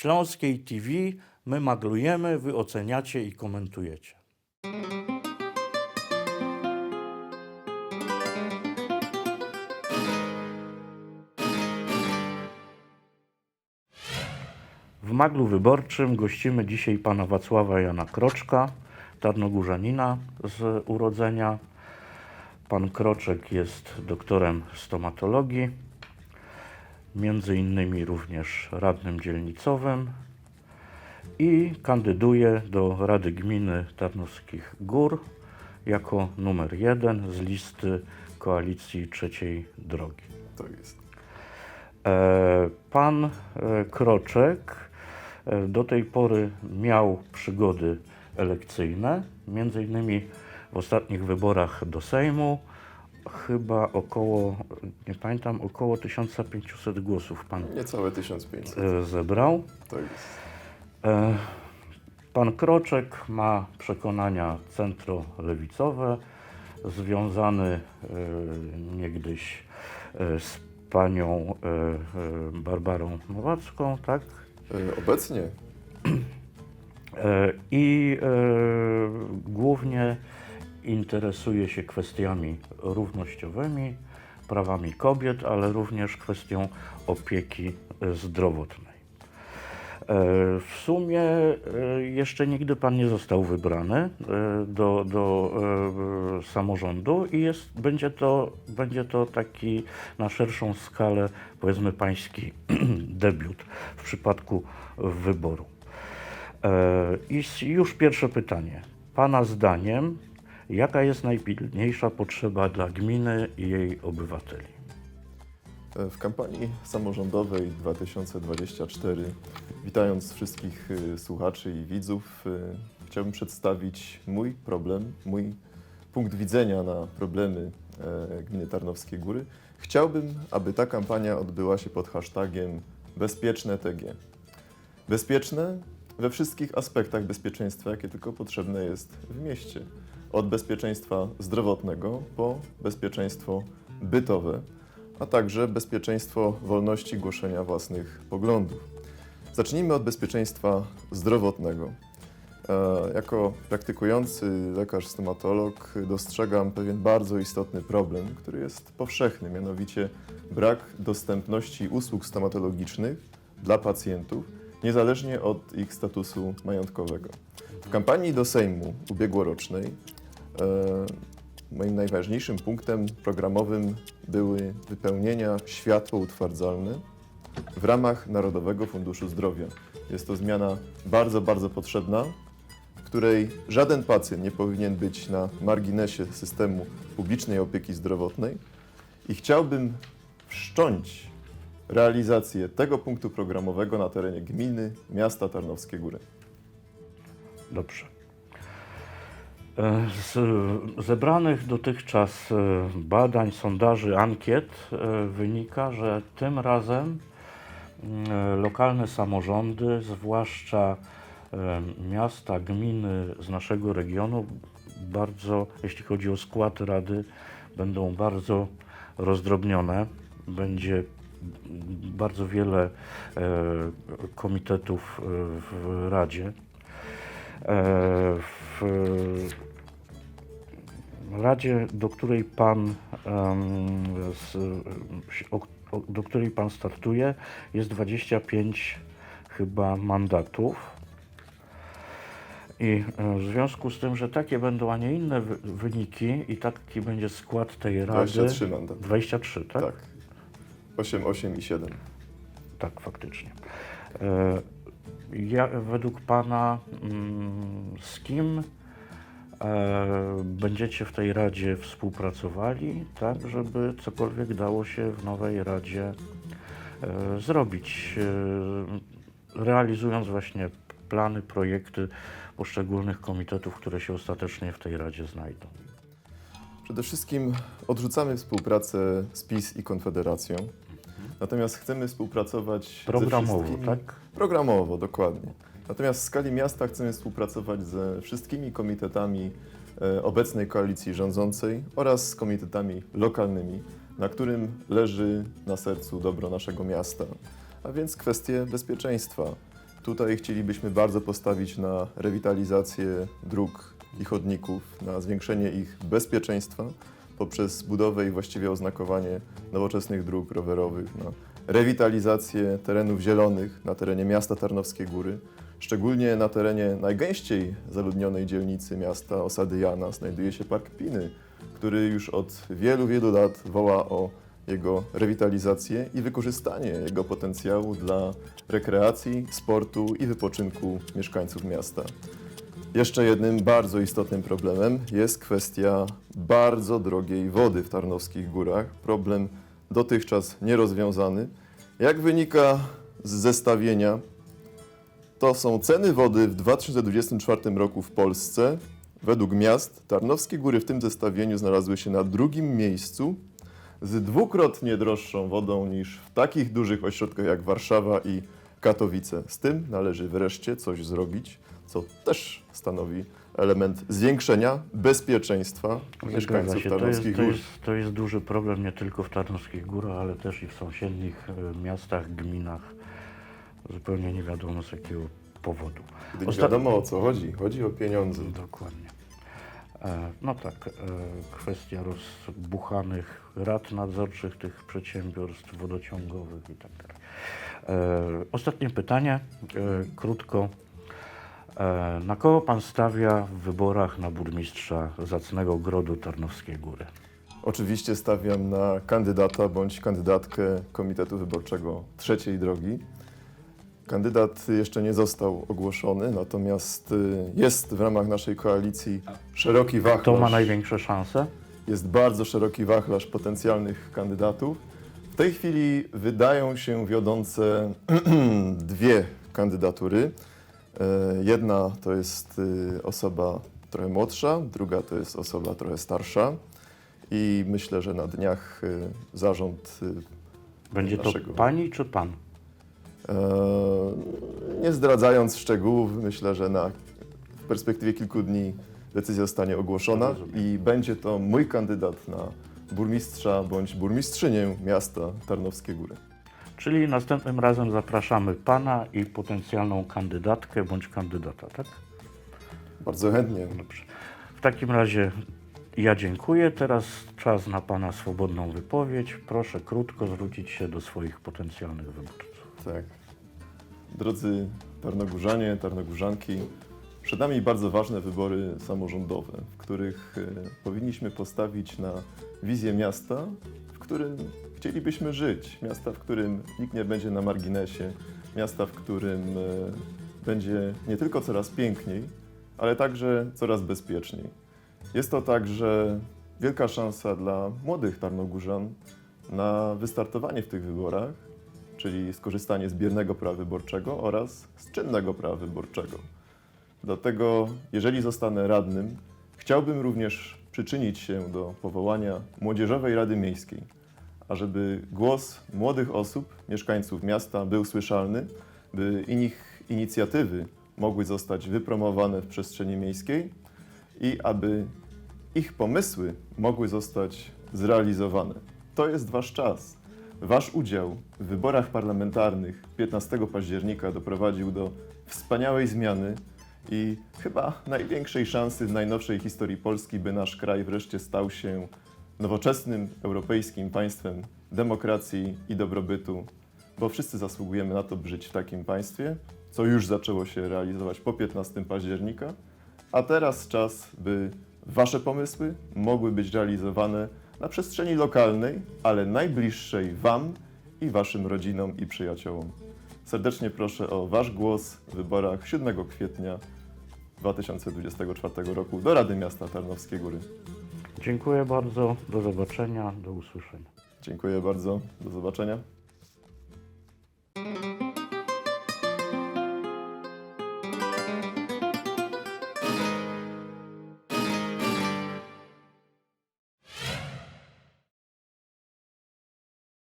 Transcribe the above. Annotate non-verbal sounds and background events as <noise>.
Śląskiej TV my maglujemy, wy oceniacie i komentujecie. W maglu wyborczym gościmy dzisiaj pana Wacława Jana Kroczka, tarnogórzanina z urodzenia. Pan Kroczek jest doktorem stomatologii, między innymi również radnym dzielnicowym i kandyduje do Rady Gminy Tarnowskich Gór jako numer jeden z listy Koalicji Trzeciej Drogi. Tak jest. E, Pan e, Kroczek e, do tej pory miał przygody elekcyjne, między innymi w ostatnich wyborach do Sejmu chyba około, nie pamiętam, około 1500 głosów pan Niecałe 1500. e, zebrał. Tak jest. E, Pan Kroczek ma przekonania centrolewicowe, związany e, niegdyś e, z panią e, e, Barbarą Nowacką, tak? E, Obecnie E, I e, głównie interesuje się kwestiami równościowymi, prawami kobiet, ale również kwestią opieki zdrowotnej. E, W sumie e, jeszcze nigdy pan nie został wybrany e, do, do samorządu i jest, będzie, to, będzie to taki na szerszą skalę, powiedzmy, pański <clears throat> debiut w przypadku wyboru. I już pierwsze pytanie. Pana zdaniem, jaka jest najpilniejsza potrzeba dla gminy i jej obywateli? e, w kampanii samorządowej 2024, witając wszystkich e, słuchaczy i widzów, e, chciałbym przedstawić mój problem, mój punkt widzenia na problemy gminy Tarnowskie Góry. Chciałbym, aby ta kampania odbyła się pod hashtagiem Bezpieczne TG. Bezpieczne we wszystkich aspektach bezpieczeństwa, jakie tylko potrzebne jest w mieście. Od bezpieczeństwa zdrowotnego po bezpieczeństwo bytowe, a także bezpieczeństwo wolności głoszenia własnych poglądów. Zacznijmy od bezpieczeństwa zdrowotnego. E, Jako praktykujący lekarz stomatolog dostrzegam pewien bardzo istotny problem, który jest powszechny, mianowicie brak dostępności usług stomatologicznych dla pacjentów, niezależnie od ich statusu majątkowego. W kampanii do Sejmu ubiegłorocznej moim najważniejszym punktem programowym były wypełnienia światło utwardzalne w ramach Narodowego Funduszu Zdrowia. Jest to zmiana bardzo, bardzo potrzebna, w której żaden pacjent nie powinien być na marginesie systemu publicznej opieki zdrowotnej i chciałbym wszcząć realizację tego punktu programowego na terenie gminy miasta Tarnowskie Góry. Dobrze. Z zebranych dotychczas e, badań, sondaży, ankiet e, wynika, że tym razem mm, lokalne samorządy, zwłaszcza e, miasta, gminy z naszego regionu, bardzo, jeśli chodzi o skład rady, będą bardzo rozdrobnione. Będzie bardzo wiele komitetów w Radzie. W Radzie, do której Pan, do której Pan startuje, jest 25 chyba mandatów. I e, w związku z tym, że takie będą, a nie inne wy- wyniki i taki będzie skład tej Rady. 23 mandaty. 23, tak? Tak. 8, 8 i 7. Tak, faktycznie. E, Ja, według Pana, mm, z kim będziecie w tej Radzie współpracowali, tak, żeby cokolwiek dało się w nowej Radzie e, zrobić, e, realizując właśnie plany, projekty poszczególnych komitetów, które się ostatecznie w tej Radzie znajdą. Przede wszystkim odrzucamy współpracę z PiS i Konfederacją. Natomiast chcemy współpracować Programowo, ze wszystkimi... tak? Programowo, dokładnie. Natomiast w skali miasta chcemy współpracować ze wszystkimi komitetami e, obecnej koalicji rządzącej oraz z komitetami lokalnymi, na którym leży na sercu dobro naszego miasta, a więc kwestie bezpieczeństwa. Tutaj chcielibyśmy bardzo postawić na rewitalizację dróg i chodników, na zwiększenie ich bezpieczeństwa poprzez budowę i właściwie oznakowanie nowoczesnych dróg rowerowych, na rewitalizację terenów zielonych na terenie miasta Tarnowskie Góry, szczególnie na terenie najgęściej zaludnionej dzielnicy miasta Osady Jana znajduje się Park Piny, który już od wielu, wielu lat woła o jego rewitalizację i wykorzystanie jego potencjału dla rekreacji, sportu i wypoczynku mieszkańców miasta. Jeszcze jednym bardzo istotnym problemem jest kwestia bardzo drogiej wody w Tarnowskich Górach. Problem dotychczas nierozwiązany. Jak wynika z zestawienia, to są ceny wody w 2024 roku w Polsce. Według miast Tarnowskie Góry w tym zestawieniu znalazły się na drugim miejscu z dwukrotnie droższą wodą niż w takich dużych ośrodkach jak Warszawa i Katowice. Z tym należy wreszcie coś zrobić, co też stanowi element zwiększenia bezpieczeństwa Zgadza mieszkańców się. To jest, Tarnowskich to, Gór. jest, to jest duży problem nie tylko w Tarnowskich Górach, ale też i w sąsiednich e, miastach, gminach. Zupełnie nie wiadomo z jakiego powodu. Gdy nie Osta- wiadomo o co chodzi, chodzi o pieniądze. Dokładnie. E, No tak, e, kwestia rozbuchanych rad nadzorczych tych przedsiębiorstw wodociągowych i tak dalej. E, Ostatnie pytanie, e, krótko. E, Na kogo pan stawia w wyborach na burmistrza Zacnego Grodu Tarnowskiej Góry? Oczywiście stawiam na kandydata bądź kandydatkę Komitetu Wyborczego Trzeciej Drogi. Kandydat jeszcze nie został ogłoszony, natomiast y, jest w ramach naszej koalicji szeroki wachlarz. Kto ma największe szanse? Jest bardzo szeroki wachlarz potencjalnych kandydatów. W tej chwili wydają się wiodące <clears throat> dwie kandydatury. E, Jedna to jest y, osoba trochę młodsza, druga to jest osoba trochę starsza. I myślę, że na dniach y, zarząd, Będzie to Naszego. pani czy pan? E, nie zdradzając szczegółów, myślę, że na, w perspektywie kilku dni decyzja zostanie ogłoszona i będzie to mój kandydat na burmistrza bądź burmistrzynię miasta Tarnowskie Góry. Czyli następnym razem zapraszamy pana i potencjalną kandydatkę bądź kandydata, tak? Bardzo chętnie. Dobrze. W takim razie ja dziękuję. Teraz czas na Pana swobodną wypowiedź. Proszę krótko zwrócić się do swoich potencjalnych wyborców. Tak. Drodzy Tarnogórzanie, Tarnogórzanki, przed nami bardzo ważne wybory samorządowe, w których e, powinniśmy postawić na wizję miasta, w którym chcielibyśmy żyć. Miasta, w którym nikt nie będzie na marginesie. Miasta, w którym e, będzie nie tylko coraz piękniej, ale także coraz bezpieczniej. Jest to także wielka szansa dla młodych Tarnogórzan na wystartowanie w tych wyborach, czyli skorzystanie z biernego prawa wyborczego oraz z czynnego prawa wyborczego. Dlatego, jeżeli zostanę radnym, chciałbym również przyczynić się do powołania Młodzieżowej Rady Miejskiej, ażeby głos młodych osób, mieszkańców miasta był słyszalny, by ich inicjatywy mogły zostać wypromowane w przestrzeni miejskiej i aby ich pomysły mogły zostać zrealizowane. To jest Wasz czas. Wasz udział w wyborach parlamentarnych 15 października doprowadził do wspaniałej zmiany i chyba największej szansy w najnowszej historii Polski, by nasz kraj wreszcie stał się nowoczesnym europejskim państwem demokracji i dobrobytu, bo wszyscy zasługujemy na to, by żyć w takim państwie, co już zaczęło się realizować po 15 października, a teraz czas, by Wasze pomysły mogły być realizowane na przestrzeni lokalnej, ale najbliższej Wam i Waszym rodzinom i przyjaciołom. Serdecznie proszę o Wasz głos w wyborach 7 kwietnia 2024 roku do Rady Miasta Tarnowskie Góry. Dziękuję bardzo. Do zobaczenia. Do usłyszenia. Dziękuję bardzo. Do zobaczenia.